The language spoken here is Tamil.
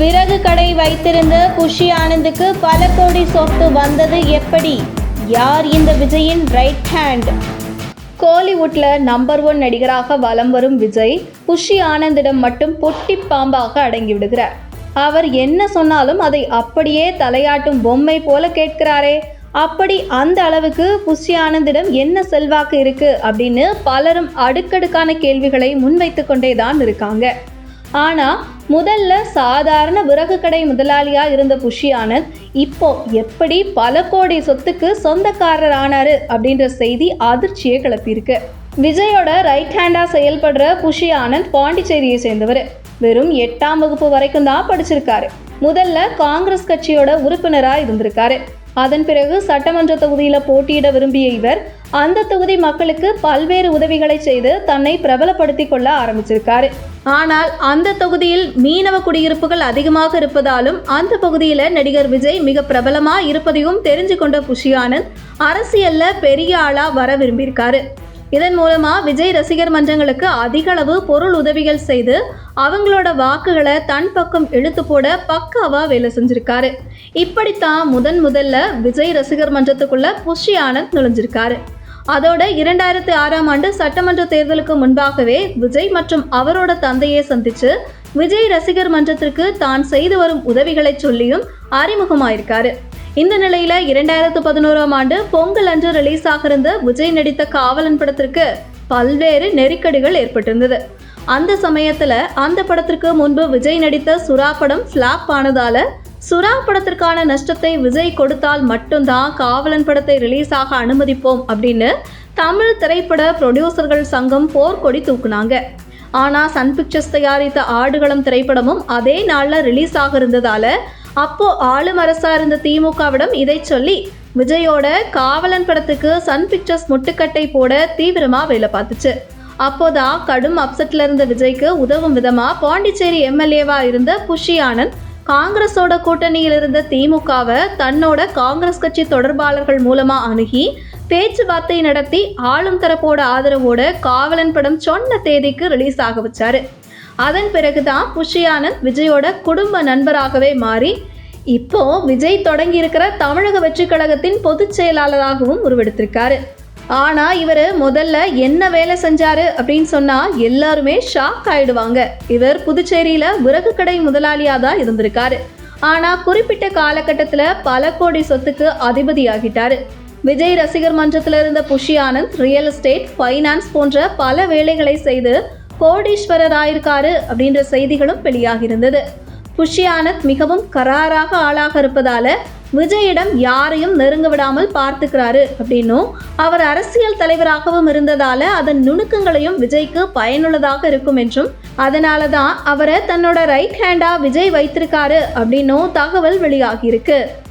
விறகு கடை வைத்திருந்த குஷி ஆனந்துக்கு பல கோடி சொத்து வந்தது எப்படி? யார் இந்த விஜயின் ரைட் ஹேண்ட் கோலிவுட்ல நம்பர் ஒன் நடிகராக வலம் வரும் விஜய் குஷி ஆனந்திடம் மட்டும் பொட்டி பாம்பாக அடங்கி விடுகிறார். அவர் என்ன சொன்னாலும் அதை அப்படியே தலையாட்டும் பொம்மை போல கேட்கிறாரே. அப்படி அந்த அளவுக்கு புஷி ஆனந்திடம் என்ன செல்வாக்கு இருக்கு அப்படின்னு பலரும் அடுக்கடுக்கான கேள்விகளை முன்வைத்து கொண்டே தான் இருக்காங்க. ஆனா முதல்ல சாதாரண விறகு கடை முதலாளியா இருந்த புஷி ஆனந்த் இப்போ எப்படி பல கோடி சொத்துக்கு சொந்தக்காரர் ஆனாரு அப்படின்ற செய்தி அதிர்ச்சியை கிளப்பியிருக்கு. விஜயோட ரைட் ஹேண்டா செயல்படுற புஷி ஆனந்த் பாண்டிச்சேரியை சேர்ந்தவர். வெறும் எட்டாம் வகுப்பு வரைக்கும் தான் படிச்சிருக்காரு. முதல்ல காங்கிரஸ் கட்சியோட உறுப்பினராக இருந்திருக்காரு. அதன் பிறகு சட்டமன்ற தொகுதியில் போட்டியிட விரும்பிய இவர் அந்த தொகுதி மக்களுக்கு பல்வேறு உதவிகளை செய்து தன்னை பிரபலப்படுத்தி கொள்ள ஆரம்பிச்சிருக்காரு. ஆனால் அந்த தொகுதியில் மீனவ குடியிருப்புகள் அதிகமாக இருப்பதாலும் அந்த பகுதியில் நடிகர் விஜய் மிக பிரபலமாக இருப்பதையும் தெரிஞ்சு கொண்ட புஷி ஆனந்த் அரசியல்ல பெரிய ஆளா வர விரும்பியிருக்காரு. இதன் மூலமா விஜய் ரசிகர் மன்றங்களுக்கு அதிக அளவு பொருள் உதவிகள் செய்து அவங்களோட வாக்குகளை தன் பக்கம் இழுத்து போட பக்காவா வேலை செஞ்சிருக்காரு. இப்படித்தான் முதன் முதல்ல விஜய் ரசிகர் மன்றத்துக்குள்ள புஷி ஆனந்த் நுழைஞ்சிருக்காரு. அதோட இரண்டாயிரத்தி ஆறாம் ஆண்டு சட்டமன்ற தேர்தலுக்கு முன்பாகவே விஜய் மற்றும் அவரோட தந்தையை சந்திச்சு விஜய் ரசிகர் மன்றத்திற்கு தான் செய்து வரும் உதவிகளை சொல்லியும் அறிமுகமாயிருக்காரு. இந்த நிலையில இரண்டாயிரத்து பதினோராம் ஆண்டு பொங்கல் அன்று ரிலீஸ் ஆகிருந்த விஜய் நடித்த காவலன் படத்திற்கு பல்வேறு நெருக்கடிகள் ஏற்பட்டிருந்தது. அந்த சமயத்துல அந்த படத்திற்கு முன்பு விஜய் நடித்த சுறா படம் ஃபிளாப் ஆனதால சுறா படத்திற்கான நஷ்டத்தை விஜய் கொடுத்தால் மட்டும்தான் காவலன் படத்தை ரிலீஸ் ஆக அனுமதிப்போம் அப்படின்னு தமிழ் திரைப்பட ப்ரொடியூசர்கள் சங்கம் போர்க்கொடி தூக்குனாங்க. ஆனால் சன் பிக்சர்ஸ் தயாரித்த ஆடுகளம் திரைப்படமும் அதே நாளில் ரிலீஸ் ஆக இருந்ததால அப்போ ஆளும் அரசா இருந்த திமுகவிடம் இதை சொல்லி விஜயோட காவலன் படத்துக்கு சன் பிக்சர்ஸ் முட்டுக்கட்டை போட தீவிரமா வேலை பார்த்துச்சு. அப்போதான் கடும் அப்செட்ல இருந்த விஜய்க்கு உதவும் விதமா பாண்டிச்சேரி எம்எல்ஏவா இருந்த புஷி ஆனந்த் காங்கிரஸோட கூட்டணியில் இருந்த திமுகவை தன்னோட காங்கிரஸ் கட்சி தொடர்பாளர்கள் மூலமா அணுகி பேச்சுவார்த்தை நடத்தி ஆளும் தரப்போட ஆதரவோட காவலன் படம் சொன்ன தேதிக்கு ரிலீஸ் ஆக வச்சாரு. அதன் பிறகுதான் புஷி ஆனந்த் விஜயோட குடும்ப நண்பராகவே மாறி இப்போ விஜய் தொடங்கி இருக்கிற தமிழக வெற்றிக் கழகத்தின் பொதுச் செயலாளராகவும் உருவெடுத்திருக்காரு. ஆனால் இவர் முதல்ல என்ன வேலை செஞ்சாரு அப்படின்னு சொன்னால் எல்லாருமே ஷாக் ஆயிடுவாங்க. இவர் புதுச்சேரியில் விறகு கடை முதலாளியாக தான் இருந்திருக்காரு. ஆனால் குறிப்பிட்ட காலகட்டத்தில் பல கோடி சொத்துக்கு அதிபதியாகிட்டார். விஜய் ரசிகர் மன்றத்தில் இருந்த Bussy Anand real estate finance போன்ற பல வேலைகளை செய்து கோடீஸ்வரர் ஆயிருக்காரு அப்படின்ற செய்திகளும் வெளியாகியிருந்தது. குஷி ஆனந்த் மிகவும் கராராக ஆளாக இருப்பதால விஜயிடம் யாரையும் நெருங்க விடாமல் பார்த்துக்கிறாரு அப்படின்னும் அவர் அரசியல் தலைவராகவும் இருந்ததால அதன் நுணுக்கங்களையும் விஜய்க்கு பயனுள்ளதாக இருக்கும் என்றும் அதனால தான் அவரை தன்னோட ரைட் ஹேண்டா விஜய் வைத்திருக்காரு அப்படின்னும் தகவல் வெளியாகியிருக்கு.